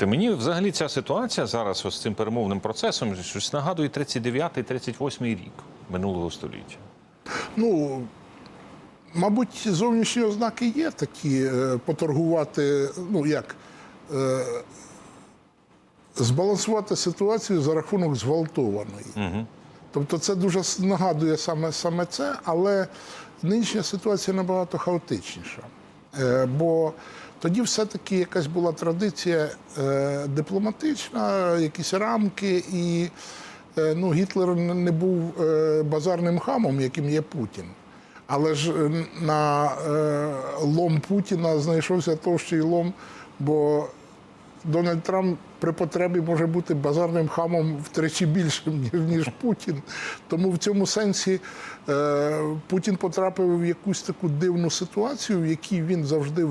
Мені взагалі ця ситуація зараз ось з цим перемовним процесом щось нагадує 39-38 рік минулого століття. Ну, мабуть, зовнішні ознаки є такі е, поторгувати, ну як, е, збалансувати ситуацію за рахунок зґвалтованої. Угу. Тобто це дуже нагадує саме, саме це, але нинішня ситуація набагато хаотичніша. Е, бо тоді все-таки якась була традиція е, дипломатична, якісь рамки, і е, ну, Гітлер не був е, базарним хамом, яким є Путін. Але ж е, на е, лом Путіна знайшовся товщий лом, бо Дональд Трамп при потребі може бути базарним хамом втричі більшим, ніж, Путін. Тому в цьому сенсі е, Путін потрапив в якусь таку дивну ситуацію, в якій він завжди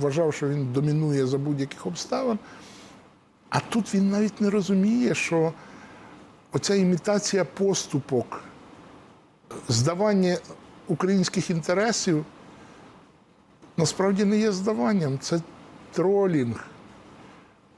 вважав, що він домінує за будь-яких обставин. А тут він навіть не розуміє, що оця імітація поступок, здавання українських інтересів насправді не є здаванням, це тролінг.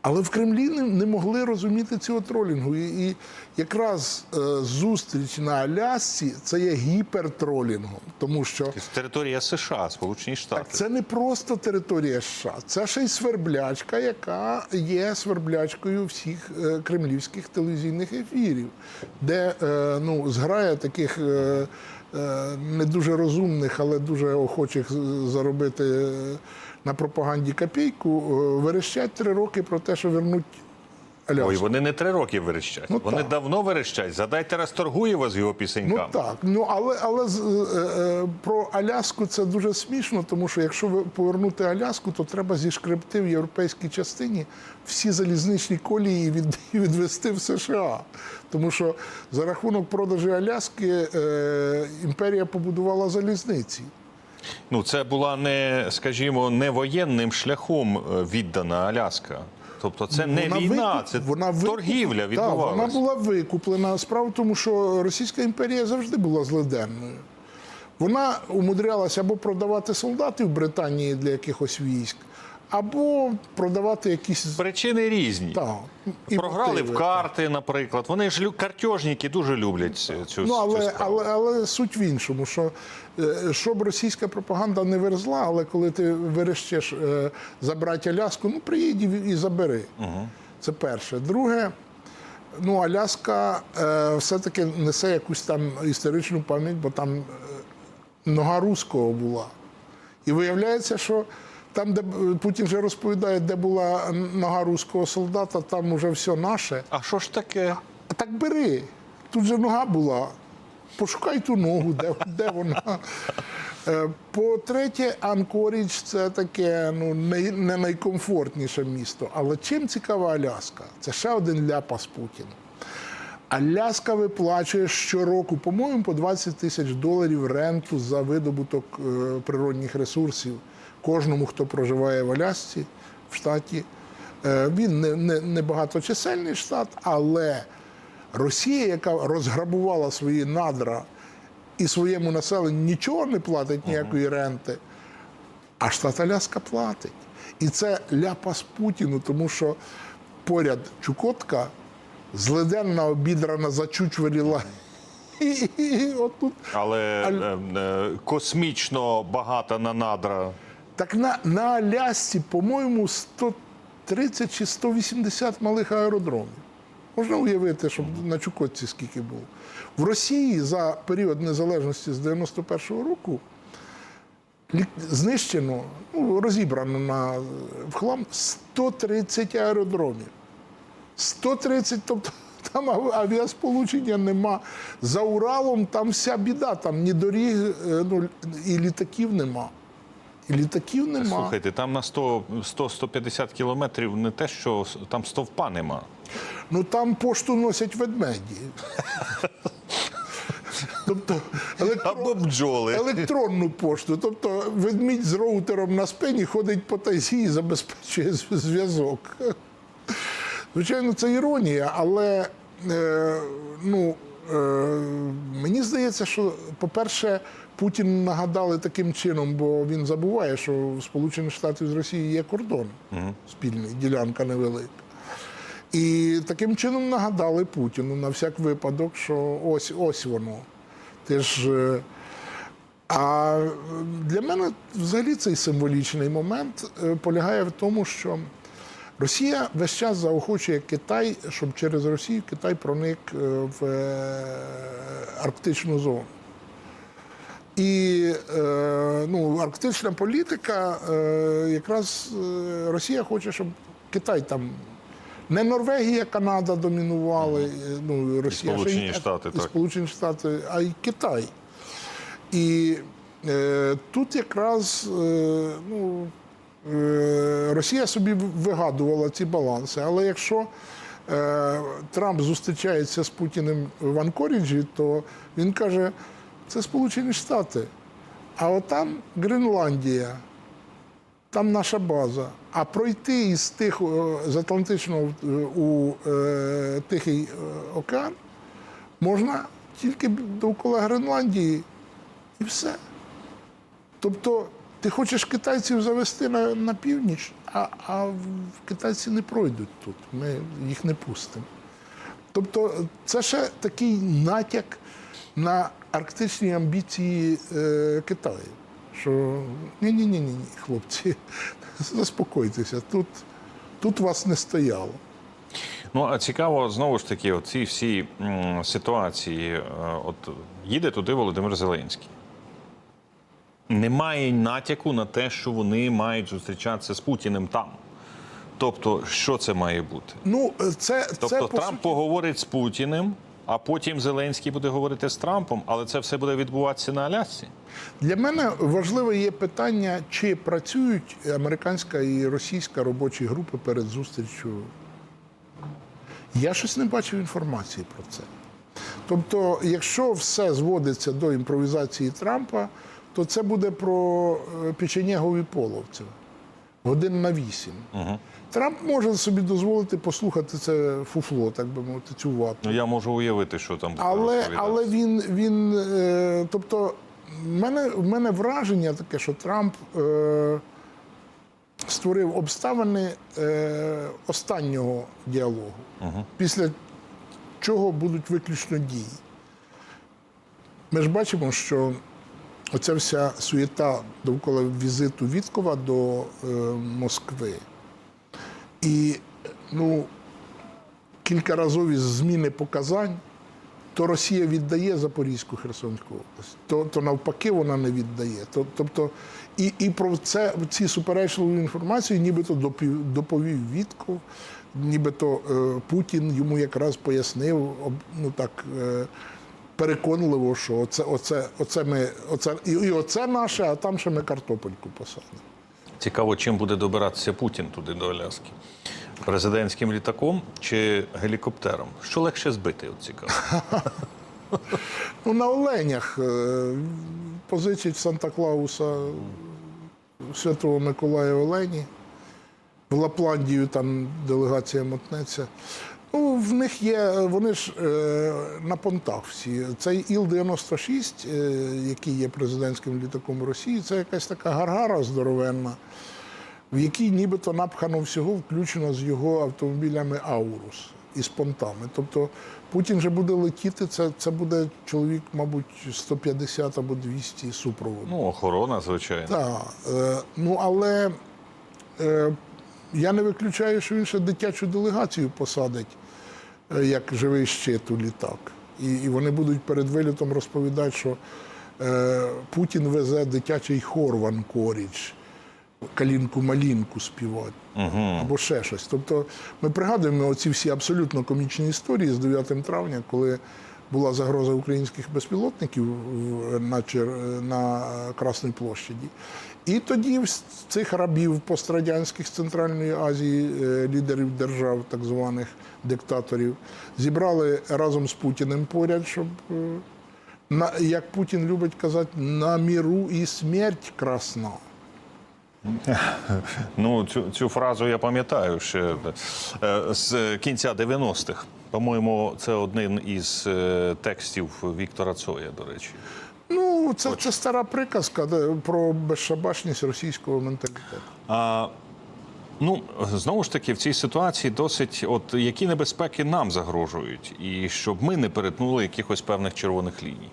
Але в Кремлі не, не могли розуміти цього тролінгу. І, і якраз е, зустріч на Алясці це є гіпертролінгом, тому що Це територія США, Сполучені Штати. це не просто територія США, це ще й сверблячка, яка є сверблячкою всіх е, кремлівських телевізійних ефірів, де е, ну, зграя таких е, е, не дуже розумних, але дуже охочих заробити е, на пропаганді копійку, е, верещать три роки про те, що вернуть Аляску. Ой, вони не три роки верещать. Ну, вони так. давно верещать. Задайте Расторгуєва з його Ну так, ну але але е, е, про Аляску це дуже смішно, тому що якщо ви повернути Аляску, то треба зішкребти в європейській частині всі залізничні колії і від, відвести в США. Тому що за рахунок продажу Аляски е, імперія побудувала залізниці. Ну, це була не, скажімо, не воєнним шляхом е, віддана Аляска. Тобто це не Вона війна, викуп- це вона викуп- торгівля Так, відбувалася. вона була викуплена. Справа в тому, що Російська імперія завжди була злиденною. Вона умудрялася або продавати солдатів Британії для якихось військ, або продавати якісь Причини різні. так, і Програли мотиви. в карти, наприклад. Вони ж картежники дуже люблять цю, цю Ну, але, справу. але, але суть в іншому, що е, щоб російська пропаганда не верзла, але коли ти верещеш забрати Аляску, ну приїдь і, забери. Це перше. Друге, ну Аляска е, все-таки несе якусь там історичну пам'ять, бо там е, нога руського була. І виявляється, що там, де е, Путін вже розповідає, де була нога руського солдата, там уже все наше. А що ж таке? Так бери. Тут же нога була. Пошукай ту ногу, де, де вона. Е, По-третє, Анкорідж це таке ну, не, не найкомфортніше місто. Але чим цікава Аляска? Це ще один ляпас Путіна. Аляска виплачує щороку, по-моєму, по 20 тисяч доларів ренту за видобуток е, природних ресурсів кожному, хто проживає в Алясці, в штаті. Е, він не, не, не багаточисельний штат, але Росія, яка розграбувала свої надра і своєму населенню нічого не платить, ніякої ренти, а штат Аляска платить. І це ляпас Путіну, тому що поряд Чукотка злиденна обідрана зачучверіла. І, і, і отут. Але е, е, космічно багата на надра. Так на, на Алясці, по-моєму, 130 чи 180 малих аеродромів. Можна уявити, щоб на Чукотці скільки було. В Росії за період незалежності з 91-го року знищено, ну, розібрано на, в хлам 130 аеродромів. 130, тобто там авіасполучення нема. За Уралом там вся біда, там ні доріг, е, ну, і літаків нема. І літаків нема. Слухайте, там на 100 100-150 кілометрів не те, що там стовпа нема. Ну там пошту носять ведмеді. Тобто електро- Або бджоли. електронну пошту. Тобто ведмідь з роутером на спині ходить по тайзі і забезпечує зв'язок. Звичайно, це іронія, але е, ну, е, мені здається, що, по-перше, Путін нагадали таким чином, бо він забуває, що в Сполучених Штатів з Росією є кордон спільний, ділянка невелика. І таким чином нагадали Путіну на всяк випадок, що ось ось воно. Ти ж. е, А для мене взагалі цей символічний момент е, полягає в тому, що Росія весь час заохочує Китай, щоб через Росію Китай проник е, в арктичну зону. І е, ну, арктична політика, е, якраз е, Росія хоче, щоб Китай там. Не Норвегія, Канада домінували, ну, Росія, ще Сполучені Штати, і так. Сполучені Штати, а й Китай. І е, тут якраз е, ну, е, Росія собі вигадувала ці баланси. Але якщо е, Трамп зустрічається з Путіним в Анкоріджі, то він каже, це Сполучені Штати. А отам Гренландія, там наша база. А пройти із тих е, з Атлантичного е, у е, Тихий е, океан можна тільки довкола Гренландії і все. Тобто ти хочеш китайців завести на, на північ, а, а китайці не пройдуть тут. Ми їх не пустимо. Тобто це ще такий натяк на арктичні амбіції е, Китаю. Що ні-ні, ні, ні, хлопці, заспокойтеся, тут, тут вас не стояло. Ну а цікаво знову ж таки, оці всі ситуації. е, От їде туди Володимир Зеленський. Немає натяку на те, що вони мають зустрічатися з Путіним там. Тобто, що це має бути? Ну, е, це, Тобто це по суті, поговорить з Путіним, а потім Зеленський буде говорити з Трампом, але це все буде відбуватися на Алясці. Для мене важливе є питання, чи працюють американська і російська робочі групи перед зустрічю. Я щось не бачив інформації про це. Тобто, якщо все зводиться до імпровізації Трампа, то це буде про е, печенєгов половців годин на вісім. Трамп може собі дозволити послухати це фуфло, так би мовити, цю вату. Ну я можу уявити, що там буде Але, але він, він е, тобто, в мене, в мене враження таке, що Трамп е, створив обставини е, останнього діалогу, після чого будуть виключно дії. Ми ж бачимо, що оця вся суєта довкола візиту Віткова до е, Москви. І ну, кількаразові зміни показань, то Росія віддає Запорізьку Херсонську область, то, то навпаки вона не віддає. То, тобто, і, і про це ці суперечливу інформацію нібито доповів Вітков, нібито е, Путін йому якраз пояснив, ну так. Е, Переконливо, що оце, оце, оце ми, оце, і, і оце наше, а там ще ми картопельку посадимо. Цікаво, чим буде добиратися Путін туди до Аляски. Президентським літаком чи гелікоптером? Що легше збити? От цікаво. Ну, на оленях е, позичить Санта-Клауса Святого Миколая Олені. В Лапландію там делегація мотнеться. Ну, в них є, вони ж е, на понтах всі. Цей Іл-96, е, який є президентським літаком Росії, це якась така гаргара здоровенна, в якій нібито напхано всього, включено з його автомобілями Аурус із понтами. Тобто Путін же буде летіти, це, це буде чоловік, мабуть, 150 або 200 супроводу. Ну, охорона, звичайно. Так, е, ну але е, я не виключаю, що він ще дитячу делегацію посадить як живий щит у літак. І, і вони будуть перед вилітом розповідати, що е, Путін везе дитячий хор в Анкоріч, калінку-малінку співати. Або ще щось. Тобто ми пригадуємо оці всі абсолютно комічні історії з 9 травня, коли була загроза українських безпілотників в- на, Чер- на Красній площаді. І тоді цих рабів пострадянських з Центральної Азії, е, лідерів держав, так званих диктаторів, зібрали разом з Путіним поряд, щоб, е, як Путін любить казати, на міру і смерть красна. Ну, цю, цю фразу я пам'ятаю ще е, з кінця 90-х. По-моєму, це один із текстів Віктора Цоя, до речі. Ну, це, це стара приказка де, про безшабашність російського менталітету. А Ну знову ж таки, в цій ситуації досить, от які небезпеки нам загрожують, і щоб ми не перетнули якихось певних червоних ліній.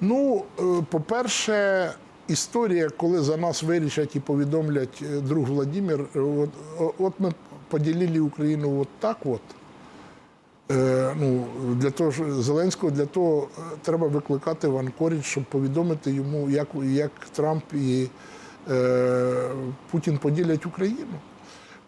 Ну, е, по-перше, історія, коли за нас вирішать і повідомлять е, друг Владимир, е, от, от ми поділили Україну от так от. Е, ну, для того Зеленського для того е, треба викликати в Анкорідж, щоб повідомити йому, як, як Трамп і е, Путін поділять Україну.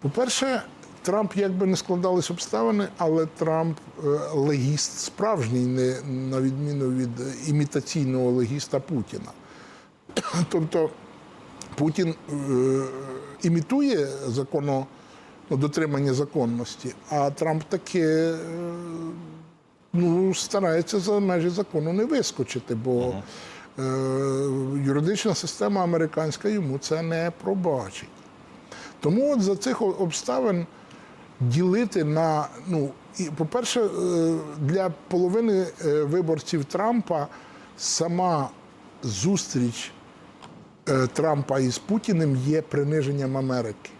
По-перше, Трамп, як би не складались обставини, але Трамп е, легіст справжній, не на відміну від імітаційного легіста Путіна. Тобто Путін е, імітує ну, дотримання законності, а Трамп таки е, ну, старається за межі закону не вискочити, бо е, юридична система американська йому це не пробачить. Тому от за цих обставин ділити на ну і по-перше, е, для половини е, виборців Трампа сама зустріч Трампа із Путіним є приниженням Америки.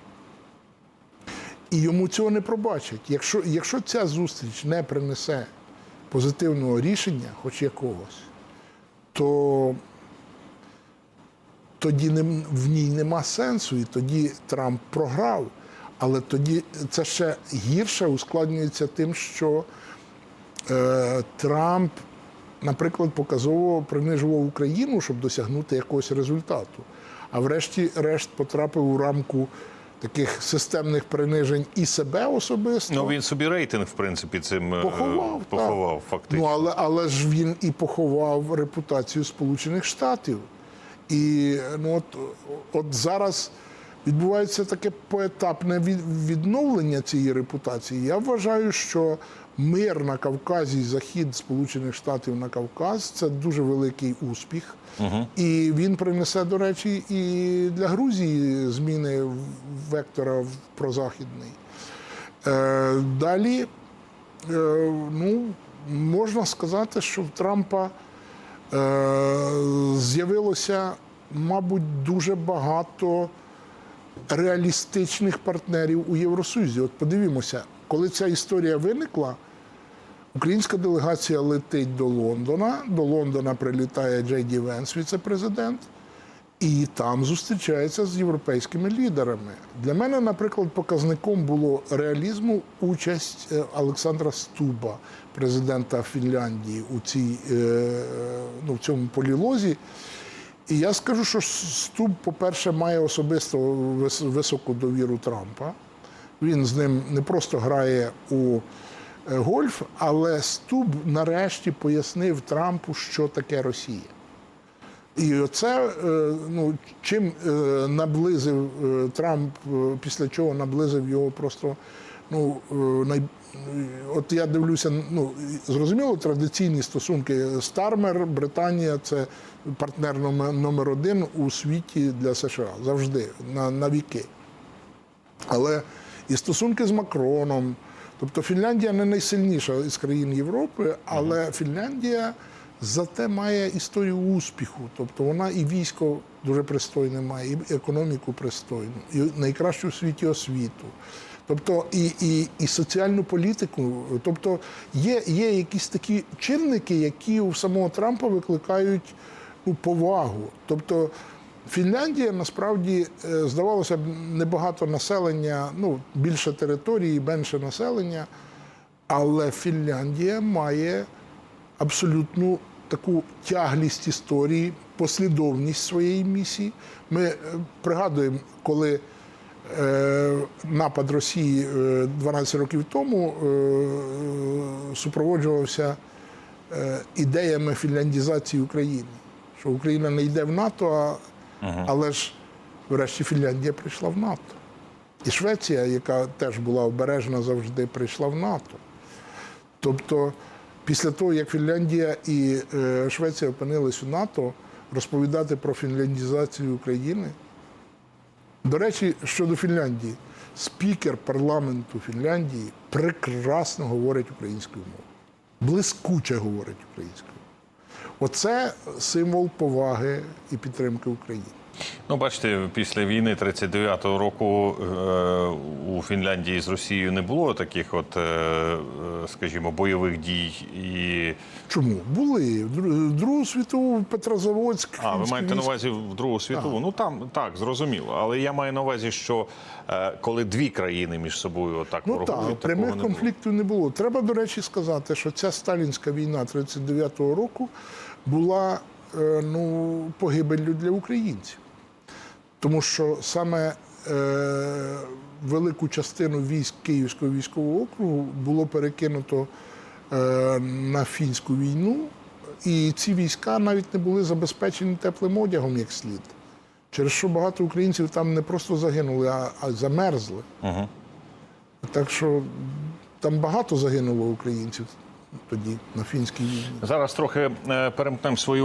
І йому цього не пробачать. Якщо, якщо ця зустріч не принесе позитивного рішення, хоч якогось, то тоді не, в ній нема сенсу, і тоді Трамп програв. Але тоді це ще гірше ускладнюється тим, що е, Трамп, наприклад, показово принижував Україну, щоб досягнути якогось результату. А врешті-решт потрапив у рамку таких системних принижень і себе особисто. Ну він собі рейтинг, в принципі, цим поховав, Поховав, так. фактично. Ну, але, але ж він і поховав репутацію Сполучених Штатів. І ну, от, от зараз відбувається таке поетапне відновлення цієї репутації. Я вважаю, що мир на Кавказі, і захід Сполучених Штатів на Кавказ це дуже великий успіх. І він принесе, до речі, і для Грузії зміни вектора в прозахідний. Е, далі, е, ну, можна сказати, що в Трампа е, з'явилося, мабуть, дуже багато реалістичних партнерів у Євросоюзі. От подивімося, коли ця історія виникла, українська делегація летить до Лондона. До Лондона прилітає Джей Ді Венс, віце-президент. І там зустрічається з європейськими лідерами. Для мене, наприклад, показником було реалізму участь е, Олександра Стуба, президента Фінляндії, у цій, е, ну, в цьому полілозі. І я скажу, що Стуб, по-перше, має особисто високу довіру Трампа. Він з ним не просто грає у е, гольф, але Стуб нарешті пояснив Трампу, що таке Росія. І оце е, ну, чим е, наблизив Трамп, після чого наблизив його просто. Ну, най... От я дивлюся, ну зрозуміло, традиційні стосунки Стармер, Британія це партнер номер один у світі для США завжди на, на віки. Але і стосунки з Макроном. Тобто Фінляндія не найсильніша із країн Європи, але Фінляндія зате має історію успіху. Тобто вона і військо дуже пристойне має, і економіку пристойну, і найкращу у світі освіту. Тобто і, і, і соціальну політику. Тобто є, є якісь такі чинники, які у самого Трампа викликають ну, повагу. Тобто Фінляндія насправді е, здавалося б небагато населення, ну більше території, менше населення, але Фінляндія має абсолютну таку тяглість історії, послідовність своєї місії. Ми е, пригадуємо, коли е, напад Росії е, 12 років тому супроводжувався ідеями фінляндізації України, що Україна не йде в НАТО, а, але ж врешті Фінляндія прийшла в НАТО. І Швеція, яка теж була обережна завжди, прийшла в НАТО. Тобто, після того, як Фінляндія і е, Швеція опинились у НАТО, розповідати про фінляндізацію України. До речі, щодо Фінляндії, спікер парламенту Фінляндії прекрасно говорить українською мовою, блискуче говорить українською. Оце символ поваги і підтримки України. Ну, бачите, після війни 39-го року е, у Фінляндії з Росією не було таких, от, е, е, скажімо, бойових дій. І... Чому? Були. Другу світову Петрозаводськ. А, ви маєте на увазі в Другу світову? Ну там так, зрозуміло. Але я маю на увазі, що коли дві країни між собою отак Ну ворогують, так, прямих не було. конфліктів не було. Треба, до речі, сказати, що ця сталінська війна 39-го року була е, ну, погибеллю для українців. Тому що саме е, велику частину військ Київського військового округу було перекинуто е, на фінську війну, і ці війська навіть не були забезпечені теплим одягом як слід. Через що багато українців там не просто загинули, а, а замерзли. Так що там багато загинуло українців тоді на фінській війні. Зараз трохи е, перемкнемо свою